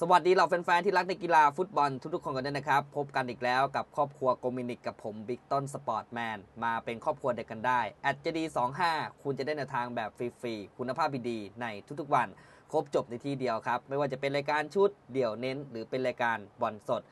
สวัสดีเหล่าแฟนๆที่รักในกีฬาฟุตบอลทุกๆคนกันด้วยนะครับ พบกันอีกแล้วกับครอบครัวโกมินิกกับผมบิ๊กต้นสปอร์ตแมนมาเป็นครอบครัวเด็กกันได้แอดจดี25 คุณจะได้แนวทางแบบฟรีๆ คุณภาพดีๆ ในทุกๆวัน ครบจบในที่เดียวครับ ไม่ว่าจะเป็นรายการชุดเดี่ยวเน้น หรือเป็นรายการบอลสด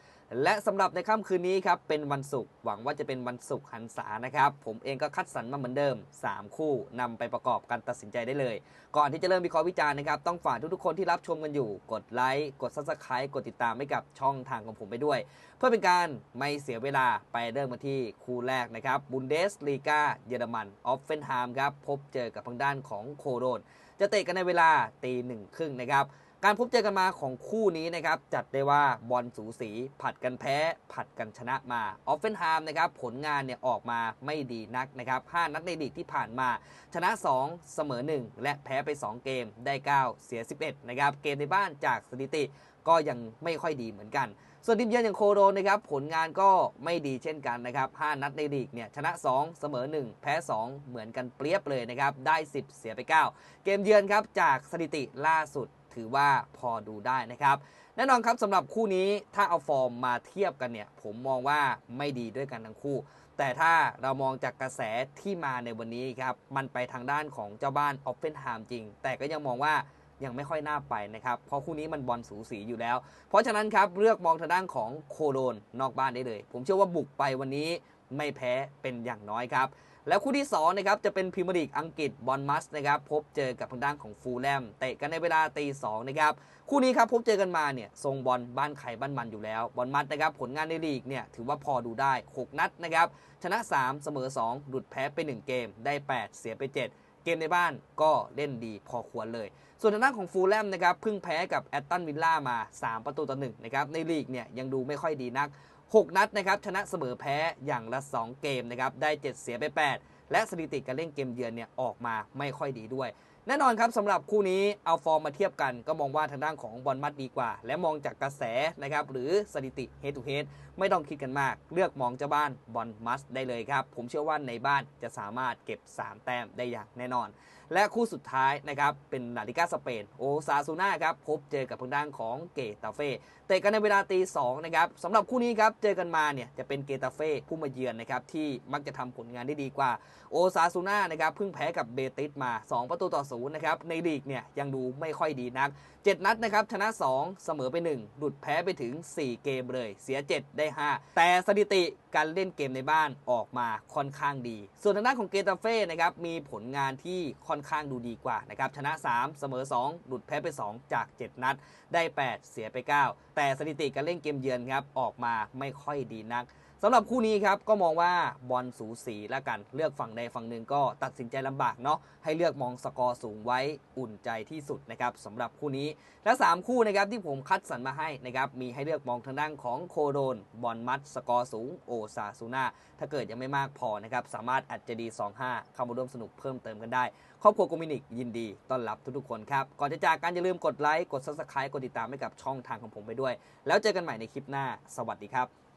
และสำหรับในค่ำคืนนี้ครับเป็นวันศุกร์หวังว่าจะเป็นวันศุกร์หันษานะครับ ผมเองก็คัดสรรมาเหมือนเดิม 3 คู่นำไปประกอบการตัดสินใจได้เลย ก่อนที่จะเริ่มวิเคราะห์วิจารณ์นะครับต้องฝากทุกๆคนที่รับชมกันอยู่ กดไลค์กด subscribe กดติดตามให้กับช่องทางของผมไปด้วย เพื่อเป็นการไม่เสียเวลาไปเริ่มกันที่คู่แรกนะครับบุนเดสลีกาเยอรมันออฟเฟนไฮม์ครับพบเจอกับทางด้านของโคโรนจะเตะกันในเวลาตีหนึ่งครึ่งนะครับ การพบเจอกันมาของคู่นี้นะครับจัดได้ว่าบอลสูสี ผัดกันแพ้ ผัดกันชนะมาออฟเฟนไฮม์นะครับผลงานเนี่ยออกมาไม่ดีนักนะครับ5นัดในลีกที่ผ่านมา ชนะ 2 เสมอ 1 และแพ้ไป 2 เกมได้ 9 เสีย 11นะครับเกมในบ้านจากสถิติก็ยังไม่ค่อยดีเหมือนกัน ส่วนทีมเยือนอย่างโคโรนนะครับผลงานก็ไม่ดีเช่นกันนะครับ 5 นัดในลีกเนี่ยชนะ 2 เสมอ 1 แพ้ 2 เหมือนกันเปรียบเลยนะครับได้ 10 เสียไป 9 เกมเยือนครับจากสถิติล่าสุด ถือว่าพอดูได้นะครับ แน่นอนครับสำหรับคู่นี้ถ้าเอาฟอร์มมาเทียบกันเนี่ย ผมมองว่าไม่ดีด้วยกันทั้งคู่ แต่ถ้าเรามองจากกระแสที่มาในวันนี้ครับ มันไปทางด้านของเจ้าบ้านออฟเฟนไฮม์จริง แต่ก็ยังมองว่ายังไม่ค่อยน่าไปนะครับ เพราะคู่นี้มันบอลสูสีอยู่แล้ว เพราะฉะนั้นครับเลือกมองทางด้านของโคโลนนอกบ้านได้เลย ผมเชื่อว่าบุกไปวันนี้ไม่แพ้เป็นอย่างน้อยครับแล้วคู่ที่2นะครับจะเป็นพรีเมียร์ลีกอังกฤษบอลมัสนะครับพบเจอกับทางด้านของฟูลแลมเตะกันในเวลาตีสองนะครับคู่นี้ครับพบเจอกันมาเนี่ยทรงบอลบ้านไข่บ้านมันอยู่แล้วบอลมัสนะครับผลงานในลีกเนี่ยถือว่าพอดูได้ 6 นัดนะครับชนะ 3 เสมอ 2 หลุดแพ้ไป 1 เกม ได้ 8 เสียไป 7เกมในบ้านก็เล่นดีพอควรเลย ส่วนทางด้านของฟูลแลมนะครับเพิ่งแพ้กับแอตตันวิลล่ามา 3 ประตูต่อ1นะครับในลีกเนี่ยยังดูไม่ค่อยดีนัก 6 นัดนะครับชนะเสมอแพ้อย่างละ 2 เกมนะครับได้ 7 เสียไป 8 และสถิติการเล่นเกมเยือนเนี่ยออกมาไม่ค่อยดีด้วย แน่นอนครับสำหรับคู่นี้เอาฟอร์มมาเทียบกัน ก็มองว่าทางด้านของบอลมัดดีกว่า และมองจากกระแสนะครับหรือสถิติ head to head ไม่ต้องคิดกันมาก เลือกมองเจ้าบ้านบอลมัสได้เลยครับผมเชื่อว่าในบ้านจะสามารถเก็บ 3 แต้มได้อย่างแน่นอน และคู่สุดท้ายนะครับเป็นลาลิกาสเปนโอซาซูน่าครับพบเจอกับทางด้านของเกตาเฟ่เตะกันในเวลาตีสองนะครับสำหรับคู่นี้ครับเจอกันมาเนี่ยจะเป็นเกตาเฟ่ผู้มาเยือนนะครับที่มักจะทำผลงานได้ดีกว่าโอซาซูน่านะครับเพิ่งแพ้กับเบติสมา 2 ประตูต่อศูนย์นะครับในลีกเนี่ยยังดูไม่ค่อยดีนัก 7 นัดนะครับชนะ 2 เสมอไป 1 หลุดแพ้ไปถึง 4 เกมเลย เสีย 7 ได้ 5 แต่สถิติการเล่นเกมในบ้านออกมาค่อนข้างดี ส่วนทางด้านของเกตาเฟ่นะครับมีผลงานที่ค่อนข้างดูดีกว่านะครับชนะ 3 เสมอ 2 หลุดแพ้ไป 2 จาก 7 นัด ได้ 8 เสียไป 9 แต่สถิติการเล่นเกมเยือนครับออกมาไม่ค่อยดีนัก สำหรับคู่นี้ครับก็มองว่าบอลสูสีแล้วกันเลือกฝั่งใดฝั่งหนึ่งก็ตัดสินใจลำบากเนาะให้เลือกมองสกอร์สูงไว้อุ่นใจที่สุดนะครับสำหรับคู่นี้และ3คู่นะครับที่ผมคัดสรรมาให้นะครับมีให้เลือกมองทางด้านของโคโดนบอลมัดสกอร์สูงโอซาซูน่าถ้าเกิดยังไม่มากพอนะครับสามารถอัดจะดี 25 เข้ามาร่วมสนุกเพิ่มเติมกันได้ ครอบครัวโกมินิกยินดีต้อนรับทุกๆคนครับก่อนจะจากกันอย่าลืมกดไลค์กด subscribe กดติดตามให้กับช่องทางของผมไปด้วย แล้วเจอกันใหม่ในคลิปหน้า สวัสดีครับ